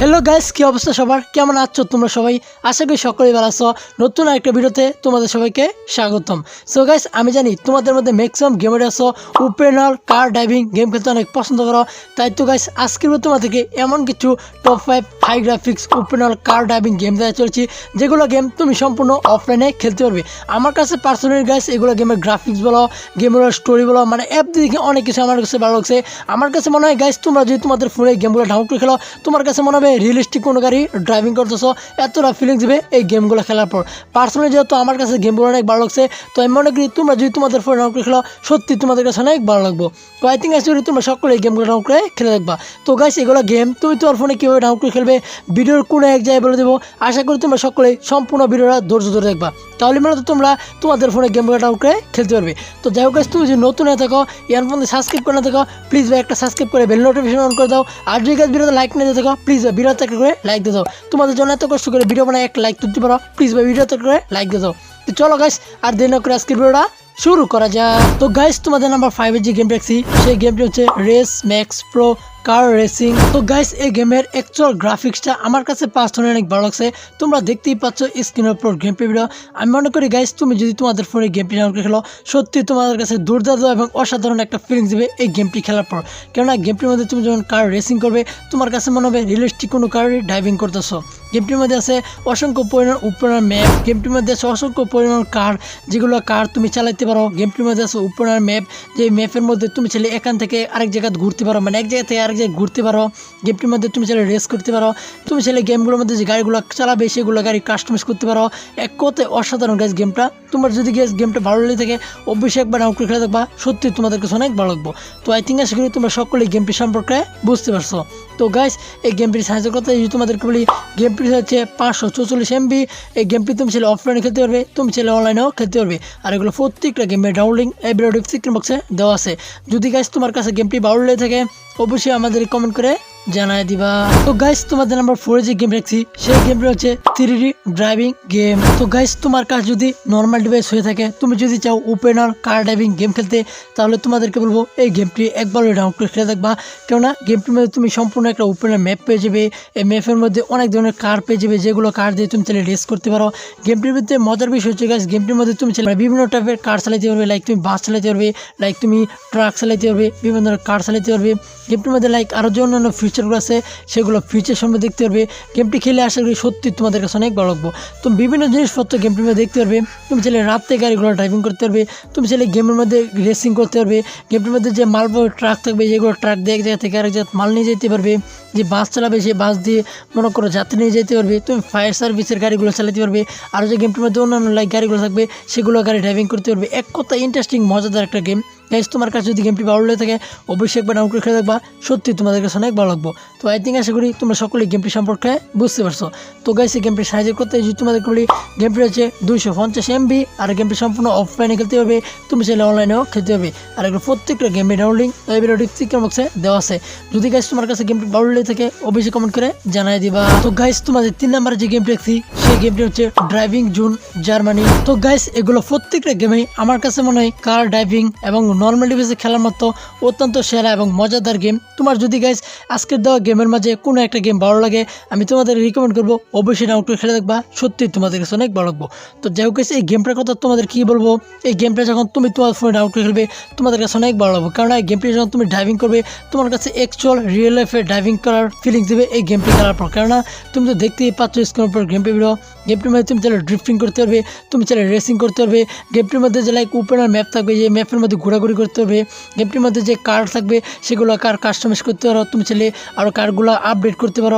Hello guys কি অবস্থা সবার? কেমন আছো তোমরা সবাই? আশা করি সকলেই ভালো আছো। নতুন আরেকটা ভিডিওতে তোমাদের সবাইকে স্বাগতম। সো গাইস আমি জানি তোমাদের মধ্যে ম্যাক্সিমাম গেমের আছো। ওপেনার কার ড্রাইভিং গেম খেলতে অনেক পছন্দ করো। তাই তো গাইস আজকের তোমাদেরকে এমন কিছু top five high graphics opener car driving game দেওয়া চলছে। যেগুলো গেম তুমি সম্পূর্ণ অফলাইনে খেলতে পারবে। আমার কাছে পার্সোনালি গাইস এগুলো গেমের গ্রাফিক্স বলো গেমের স্টোরি বলো মানে অ্যাপ দেখে অনেক কিছু আমার কাছে ভালো লাগছে। আমার কাছে মনে হয় গাইস তোমরা যদি তোমাদের ফোনে গেমগুলো ডাউনলোড করে খেলো, তোমার কাছে মনে হবে রিয়েলিস্টিক কোনো গাড়ি ড্রাইভিং করতেছো, এতটা ফিলিংস দেবে এই গেমগুলো খেলার পর। পার্সোনালি যেহেতু আমার কাছে গেমগুলো অনেক ভালো লাগছে, তো আমি মনে করি তোমরা যদি তোমাদের ফোনে ডাউনলোড করে খেলো, সত্যি তোমাদের কাছে অনেক ভালো লাগবো। তো আই থিঙ্ক আসলে তোমরা সকলে এই গেমগুলো ডাউনলোড করে খেলে দেখবা। তো গাইস এগুলো গেম তুমি তোমার ফোনে কীভাবে ডাউনলোড করে খেলবে ভিডিওর কোনো এক জায়গায় বলে দেবো। আশা করি তোমরা সকলে সম্পূর্ণ ভিডিওটা ধৈর্য ধরে দেখবা। তাহলে মূলত তোমরা তোমাদের ফোনে গেমগুলো ডাউনলোড করে খেলতে পারবে। তো যাই হোক তুমি যদি নতুন হয়ে থাকো ইয়ার ফোনে সাবস্ক্রাইব করে না থাকো প্লিজ ভাই একটা সাবস্ক্রাইব করে বেল নোটিফিকেশন অন করে দাও। আর যদি গাছ ভিডিওতে লাইক না দিয়ে থাকো প্লিজ ভাই ভিডিওতে একটা করে লাইক দিয়ে দাও। তোমাদের জন্য এত কষ্ট করে ভিডিও বানায় একটা লাইক তুলতে পারো প্লিজ ভাই ভিডিওতে করে লাইক দিয়ে দাও। তো চলো গাইস আর দেরি না করে আজকের ভিডিওটা শুরু করা যাক। তো গাইস তোমাদের নাম্বার ফাইভের যে গেমটা দেখছি, সেই গেমটি হচ্ছে race max pro car racing তো গাইস এই গেমের অ্যাকচুয়াল গ্রাফিক্সটা আমার কাছে পার্সোনালি অনেক ভালো লাগছে। তোমরা দেখতেই পাচ্ছ স্ক্রিনের উপর গেম প্লে ভিডিও আমি মনে করি গাইস তুমি যদি তোমাদের ফোনে গেমটি ডাউনলোড খেলো সত্যি তোমাদের কাছে দুর্দান্ত এবং অসাধারণ একটা ফিলিংস দেবে এই গেমটি খেলার পর। কেননা গেমটির মধ্যে তুমি যখন কার রেসিং করবে, তোমার কাছে মনে হবে রিয়েলিস্টিক কোনো কার ড্রাইভিং করতেছো। গেমটির মধ্যে আছে অসংখ্য পরিমাণ উপরের ম্যাপ গেমটির মধ্যে আছে অসংখ্য পরিমাণ কার যেগুলো কার তুমি চালাতে পারো। গেমটির মধ্যে আছে উপরের ম্যাপ যে ম্যাপের মধ্যে তুমি চাইলে এখান থেকে আরেক জায়গায় ঘুরতে পারো। মানে এক জায়গা থেকে আরেক জায়গায় ঘুরতে পারো গেমটির মধ্যে তুমি চাইলে রেস করতে পারো, তুমি চাইলে গেমগুলোর মধ্যে যে গাড়িগুলো চালাবে, সেগুলো গাড়ি কাস্টমাইজ করতে পারো। এক কথায় অসাধারণ গাছ গেমটা তোমার যদি গেস গেমটা ভালো লেগে থাকে, অবশ্যই একবার ডাউনলোড খেলে দেখবা। সত্যি তোমাদের কাছে অনেক ভালো লাগবো। তো আই থিঙ্ক আশা করি তোমরা সকলেই গেমটি সম্পর্কে বুঝতে পারছ। তো গাইস এই গেমটির সাহায্যের কথা যদি তোমাদেরকে বলি গেমটি হচ্ছে পাঁচশো চৌচল্লিশ এমবি এই গেমটি তুমি ছেলে অফলাইনে খেলতে পারবে, তুমি ছেলে অনলাইনেও খেলতে পারবে। আর এগুলো প্রত্যেকটা গেমের ডাউনলিং এই ভিডিও ডিসক্রিপশন বক্সে দেওয়া আছে। যদি গাইস তোমার কাছে গেমটি ভালো লেগে থাকে অবশ্যই আমাদের কমেন্ট করে জানাই দিবা। তো গাইস তোমাদের নাম্বার ফোরে যে গেম রাখছি সেই গেমটি হচ্ছে থ্রি ড্রাইভিং গেম তো গাইস তোমার কাছে যদি নর্মাল ডিভাইস হয়ে থাকে, তুমি যদি চাও ওপেনার কার ড্রাইভিং গেম খেলতে, তাহলে তোমাদেরকে বলব এই গেমটি একবার ডাউনলোড করে খেলে দেখবা। কেননা গেমটির মধ্যে তুমি সম্পূর্ণ একটা ওপেনার ম্যাপ পেয়ে যাবে। এই ম্যাপের মধ্যে অনেক ধরনের কার পেয়ে যাবে, যেগুলো কার দিয়ে তুমি চাইলে রেস করতে পারো। গেমটির মধ্যে মজার বিষয় হচ্ছে গাইস গেমটির মধ্যে তুমি চাইলে বিভিন্ন টাইপের কার চালাতে পারবে লাইক তুমি বাস চালাতে পারবে লাইক তুমি ট্রাক চালাতে পারবে, বিভিন্ন ধরনের কার চালাতে পারবে। গেমটির মধ্যে লাইক আরও যে অন্যান্য ফিচারগুলো আছে, সেগুলো ফিচার সম্বন্ধে দেখতে পারবে। গেমটি খেলে আশা করি সত্যি তোমাদের কাছে অনেক ভালো লাগবো। তুমি বিভিন্ন জিনিসপত্র গেমটির মধ্যে দেখতে পারবে। তুমি চাইলে রাত্রে গাড়িগুলো ড্রাইভিং করতে পারবে। তুমি চাইলে গেমের মধ্যে রেসিং করতে পারবে। গেমটির মধ্যে যে মালবহর ট্রাক থাকবে, যেগুলো ট্রাক দিয়ে এক জায়গা থেকে আরেক জায়গায় মাল নিয়ে যেতে পারবে। যে বাস চালাবে সেই বাস দিয়ে মনে করো যাত্রী নিয়ে যেতে পারবে। তুমি ফায়ার সার্ভিসের গাড়িগুলো চালাতে পারবে। আরও যে গেমটির মধ্যে অন্যান্য লাইক গাড়িগুলো থাকবে, সেগুলো গাড়ি ড্রাইভিং করতে পারবে। এক কথা ইন্টারেস্টিং মজাদার একটা গেম গাইজ তোমার কাছে যদি গেমটি ভালো লেগে থাকে, অবশ্যই একবার ডাউনলোড করে খেলে দেখবা সত্যি তোমাদের কাছে অনেক ভালো লাগবো। তো আই থিঙ্ক আশা করি তোমরা সকলে গেমটি সম্পর্কে বুঝতে পারছ। তো গাইজ এই গেমটি সাহায্য করতে যদি তোমাদের বলি গেমটি হচ্ছে দুইশো পঞ্চাশ এমবি আর গেমটি সম্পূর্ণ অফলাইনে খেলতে হবে। তুমি চাইলে অনলাইনেও খেলতে হবে। আর এগুলো প্রত্যেকটা গেমের ডাউনলিং এই ভিডিও ডিসক্রিপশন বক্সে দেওয়া আছে। যদি গাইজ তোমার কাছে গেমটি ভালো লেগে থাকে, অবশ্যই কমেন্ট করে জানাই দিবা। তো গাইজ তোমাদের তিন নম্বরে যে গেমটি দেখছি, সেই গেমটি হচ্ছে ড্রাইভিং জুন জার্মানি তো গাইজ এগুলো প্রত্যেকটা গেমে আমার কাছে মনে হয় কার ড্রাইভিং এবং নর্মাল ডিভাইসে খেলার মতো অত্যন্ত সেরা এবং মজাদার গেম তোমার যদি গাইজ আজকের দেওয়া গেমের মাঝে কোনো একটা গেম ভালো লাগে, আমি তোমাদের রিকমেন্ড করব, অবশ্যই করে খেলে দেখবা, সত্যি তোমাদের কাছে অনেক ভালো লাগবো। তো যাই হোক এই গেমটার কথা তোমাদের কি বলব? এই গেমটা যখন তুমি তোমার ফোনে ডাউনলোড করে খেলবে, তোমাদের কাছে অনেক ভালো লাগবে। কারণ এই গেমটি যখন তুমি ড্রাইভিং করবে, তোমার কাছে অ্যাকচুয়াল রিয়েল লাইফে ড্রাইভিং করার ফিলিংস দেবে এই গেমটি খেলার পর। কেননা তুমি তো দেখতেই পাচ্ছ স্ক্রিনের উপর গেমটি ভিডিও গেমটির মধ্যে তুমি চাইলে ড্রিফটিং করতে পারবে, তুমি চাইলে রেসিং করতে পারবে। গেমটির মধ্যে যে লাইক ওপেনার ম্যাপ থাকবে, যে ম্যাপের মধ্যে ঘোরাঘুরি করতে পারবে। গেমটির মধ্যে যে কার থাকবে, সেগুলো কার কাস্টমাইজ করতে পারো। তুমি চাইলে আরও কারগুলো আপডেট করতে পারো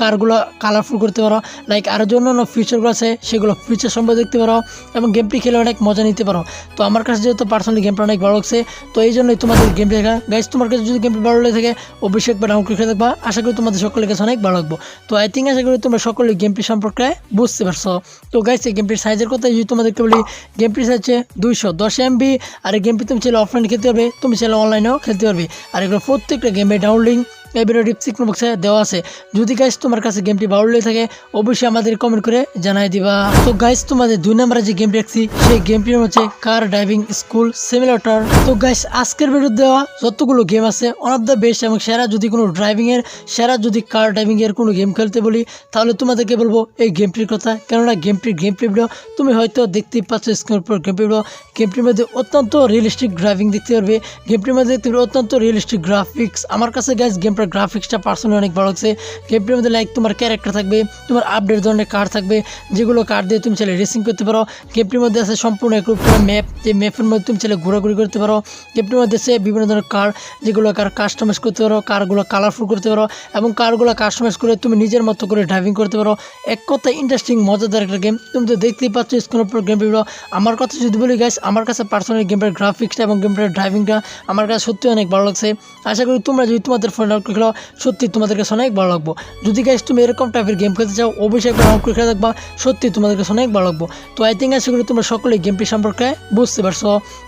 কারগুলো কালারফুল করতে পারো। লাইক আরও যে অন্যান্য ফিচারগুলো আছে, সেগুলো ফিচার সম্পর্কে দেখতে পারো। এবং গেমটি খেলে অনেক মজা নিতে পারো। তো আমার কাছে যেহেতু পার্সোনালি গেমটা অনেক ভালো লাগছে, তো এই জন্যই তোমাদের গেম দেখা। গাইজ তোমার কাছে যদি গেমটি ভালো লেগে থাকে, অবশ্যই একবার ডাউনলোড করে দেখবা। আশা করি তোমাদের সকলের কাছে অনেক ভালো লাগবো। তো আই থিঙ্ক আশা করি তোমরা সকলে গেমটি সম্পর্কে বুঝতে পারছ তো গাইস এই গেমটির সাইজের কথা যদি তোমাদেরকে বলি গেমটির সাইজ হচ্ছে দুইশো, দশ এমবি আর এই গেমটি তুমি চাইলে অফলাইন খেলতে পারবে, তুমি চাইলে অনলাইনেও খেলতে পারবে। আর এগুলো প্রত্যেকটা গেমের ডাউনলিং এই ভিডিও ডিসক্রিপশন বক্সে দেওয়া আছে। যদি গাইস তোমার কাছে গেমটি ভালো লেগে থাকে, অবশ্যই আমাদের কমেন্ট করে জানাই দিবা। তো গাইস তোমাদের দুই নম্বরে যে গেমটি রাখছি সেই গেমটির হচ্ছে কার ড্রাইভিং স্কুল সিমিলেটর তো গাইস আজকের ভিডিও দেওয়া যতগুলো গেম আছে ওয়ান অফ দ্য বেস্ট এবং সেরা যদি কোনো ড্রাইভিং এর, সেরা যদি কার ড্রাইভিং এর কোনো গেম খেলতে বলি, তাহলে তোমাদেরকে বলব এই গেমটির কথা। কেননা গেমটির গেম প্লে ভিডিও তুমি হয়তো দেখতেই পাচ্ছ স্ক্রিনের উপর গেম প্লে ভিডিও গেমটির মধ্যে অত্যন্ত রিয়েলিস্টিক ড্রাইভিং দেখতে পারবে। গেমটির মধ্যে পারবে অত্যন্ত রিয়েলিস্টিক গ্রাফিক্স আমার কাছে গাইস গেমটার গ্রাফিক্সটা পার্সোনালি অনেক ভালো লাগছে। গেমটির মধ্যে লাইক তোমার ক্যারেক্টার থাকবে, তোমার আপডেট ধরনের কার থাকবে, যেগুলো কার দিয়ে তুমি চাইলে রেসিং করতে পারো। গেমটির মধ্যে আছে সম্পূর্ণ এক ম্যাপ যে ম্যাপের মধ্যে তুমি চাইলে ঘোরাঘুরি করতে পারো। গেমটির মধ্যে আছে বিভিন্ন ধরনের কার যেগুলো কার কাস্টমাইজ করতে পারো কারগুলো কালারফুল করতে পারো, এবং কারগুলো কাস্টমাইজ করে তুমি নিজের মতো করে ড্রাইভিং করতে পারো। এক কথা ইন্টারেস্টিং মজাদার একটা গেম তুমি তো দেখতেই পাচ্ছ স্ক্রিনের উপর গেম আমার কথা যদি বলি গাইস আমার কাছে পার্সোনালি গেমটার গ্রাফিক্সটা এবং গেমটার ড্রাইভিংটা আমার কাছে সত্যি অনেক ভালো লাগছে। আশা করি তোমরা যদি তোমাদের ফোন খেলো সত্যি তোমাদের কাছে অনেক ভালো লাগবো। যদি গাইস তুমি এরকম টাইপের গেম খেলতে চাও, অবশ্যই একবার করে খেলে দেখবা, সত্যি তোমাদের কাছে অনেক ভালো লাগবো। তো আই থিঙ্ক আশা করি তোমরা সকলে গেমটি সম্পর্কে বুঝতে পারছ।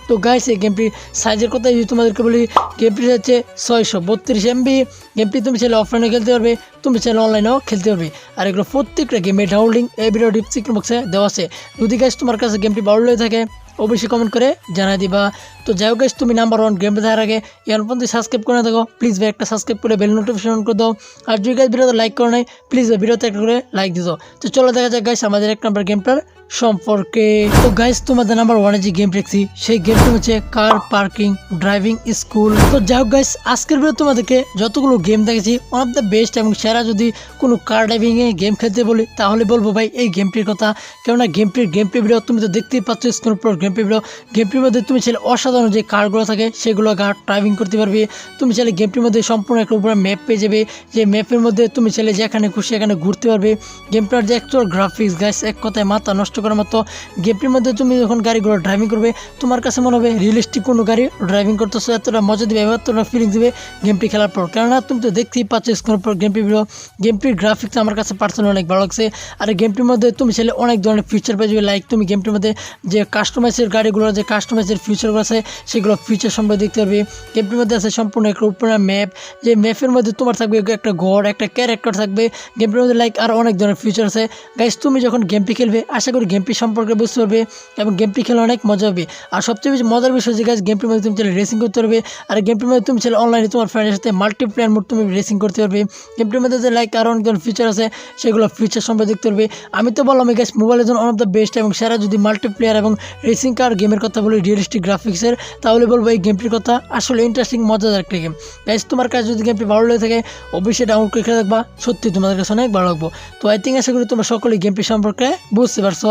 তো গাইস এই গেমটির সাইজের কথা যদি তোমাদেরকে বলি গেমটি হচ্ছে ছয়শো বত্রিশ এমবি গেমটি তুমি চাইলে অফলাইনে খেলতে পারবে, তুমি চাইলে অনলাইনেও খেলতে পারবে। আর এগুলো প্রত্যেকটা গেমের ডাউনলোডিং এই ভিডিও ডিসক্রিপশন বক্সে দেওয়া আছে। যদি গাইস তোমার কাছে গেমটি ভালো লেগে থাকে, অবশ্যই কমেন্ট করে জানাই দিবা। তো যাই হোক তুমি নাম্বার ওয়ান গেম দেখার আগে এখন পর্যন্ত সাবস্ক্রাইব করে দেখো। প্লিজ ভাই, একটা সাবস্ক্রাইব করে বেল নোটিফিকেশন করে দাও। আর যদি গাইজ ভিডিওতে লাইক করো নাই প্লিজ ভিডিওতে একটা করে লাইক দিও। তো চলো দেখা যাক গাইস আমাদের এক নাম্বার গেমটার সম্পর্কে। তো গাইস তোমাদের নাম্বার ওয়ানে যে গেম দেখছি, সেই গেমটা হচ্ছে কার পার্কিং ড্রাইভিং স্কুল তো যাই হোক গাইস আজকের ভিডিও তোমাদেরকে যতগুলো গেম দেখেছি ওয়ান অফ দ্য বেস্ট এবং সেরা যদি কোনো কার ড্রাইভিং এ গেম খেলতে বলি, তাহলে বলব ভাই, এই গেমটির কথা। কেননা গেমটির গেম প্লে ভিডিও তুমি তো দেখতেই পাচ্ছ স্কুল উপর গেম প্লে ভিডিও গেমটির মধ্যে তুমি ছেলে অসাধারণ যে কারগুলো থাকে সেগুলো ড্রাইভিং করতে পারবে। তুমি চাইলে গেমটির মধ্যে সম্পূর্ণ একটা উপরে ম্যাপ পেয়ে যাবে। যে ম্যাপের মধ্যে তুমি চাইলে যেখানে খুশি এখানে ঘুরতে পারবে। গেমটার যে অ্যাকচুয়াল গ্রাফিক্স গাইস এক কথায় মাথা নষ্ট করার মতো। গেমটির মধ্যে তুমি যখন গাড়িগুলো ড্রাইভিং করবে, তোমার কাছে মনে হবে রিয়েলিস্টিক কোনো গাড়ি ড্রাইভিং করতেছো, এতটা মজা দিবে, এতটা ফিলিং দিবে গেমটি খেলার পর। কেননা, তুমি তো দেখতেই পাচ্ছ স্ক্রিনের পর গেমটি ভিডিও গেমটির গ্রাফিক্স আমার কাছে পার্সোনালি অনেক ভালো লাগছে। আর গেমটির মধ্যে তুমি চাইলে অনেক ধরনের ফিচার পেয়ে যাবে। লাইক তুমি গেমটির মধ্যে যে কাস্টমাইজের গাড়িগুলো, যে কাস্টমাইজের ফিচারগুলো আছে সেগুলো ফিচার সম্পর্কে দেখতে পারবে। গেমটির মধ্যে আছে সম্পূর্ণ একটা উপরে ম্যাপ যে ম্যাপের মধ্যে তোমার থাকবে একটা ঘর, একটা ক্যারেক্টার থাকবে। গেমটির মধ্যে লাইক আর অনেক ধরনের ফিচার আছে। গাইস তুমি যখন গেমটি খেলবে, আশা করি গেমটি সম্পর্কে বুঝতে পারবে এবং গেমটি খেলে অনেক মজা হবে। আর সবচেয়ে বেশি মজার বিষয় যে গাইস গেমটির মধ্যে তুমি চাইলে রেসিং করতে পারবে। আর গেমটির মধ্যে তুমি চাইলে অনলাইনে তোমার ফ্রেন্ডের সাথে মাল্টিপ্লেয়ার মোড তুমি রেসিং করতে পারবে। গেমটির মধ্যে যে লাইক আর অনেক ধরনের ফিচার আছে, সেগুলো ফিচার সম্পর্কে দেখতে পারবে। আমি তো বললাম এই গাইস মোবাইলের জন্য অন অফ দ্য বেস্ট এবং সেরা যদি মাল্টিপ্লেয়ার এবং রেসিং কার গেমের কথা বলি রিয়েলিস্টিক গ্রাফিক্সের তাহলে বলব এই গেমটির কথা। আসলে ইন্টারেস্টিং মজাদার একটা গেম গাইস তোমার কাছে যদি গেমটি ভালো লেগে থাকে, অবশ্যই ডাউনলোড করে খেলে দেখবা সত্যি তোমাদের কাছে অনেক ভালো লাগবো। তো আই থিঙ্ক আশা করি তোমরা সকলেই গেমটি সম্পর্কে বুঝতে পারছ।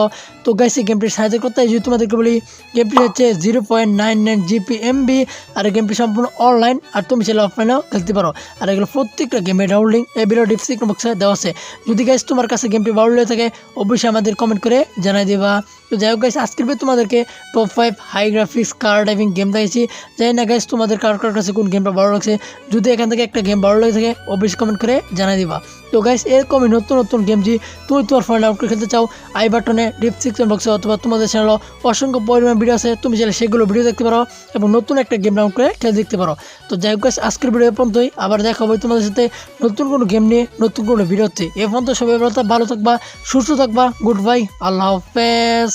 তো এই গেমটির সাইজের কথা যদি তোমাদেরকে বলি গেমটি হচ্ছে zero point nine nine GP MB আর গেমটি সম্পূর্ণ অনলাইন আর তুমি চাইলে অফলাইনেও খেলতে পারো। আর এগুলো প্রত্যেকটা গেমের ডাউনলিং এই ভিডিও ডিসক্রিপশন দেওয়া আছে। যদি গাইস তোমার কাছে গেমটি ভালো লেগে থাকে, অবশ্যই আমাদের কমেন্ট করে জানাই দেবা। তো যাই হোক গাইস আজকের ভিডিও তোমাদেরকে top five high graphics car driving game দেখেছি জানি না গাইস তোমাদের কার কার কাছে কোন গেমটা ভালো লাগছে? যদি এখান থেকে একটা গেম ভালো লাগে থাকে, অবশ্যই কমেন্ট করে জানাই দিবা। তো গাইস এরকমই নতুন নতুন গেম যে তুমি তোমার ফোনে ডাউনলোড করে খেলতে চাও আই বাটনে ডিসক্রিপশন বক্সে অথবা তোমাদের চ্যানেলে অসংখ্য পরিমাণ ভিডিও আছে তুমি চাইলে সেগুলো ভিডিও দেখতে পারো এবং নতুন একটা গেম ডাউনলোড করে খেলে দেখতে পারো। তো যাই হোক guys, আজকের ভিডিও পর্যন্তই আবার দেখা হবে তোমাদের সাথে নতুন কোনো গেম নিয়ে নতুন কোনো ভিডিওতে এ পর্যন্ত সবাই ভালো থাকবা সুস্থ থাকবা গুড বাই আল্লাহ হাফেজ।